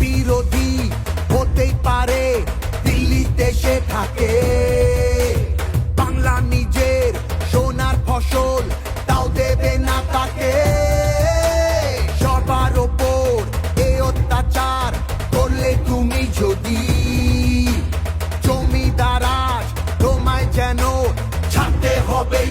বিরোধী হতেই পারে, দিল্লিতে সে থাকে। বাংলা নিজের সোনার ফসল, তাও দেবে না তাকে। সবার ওপর এ অত্যাচার করলে তুমি যদি জমিদার তোমায় যেন ছাড়তে হবে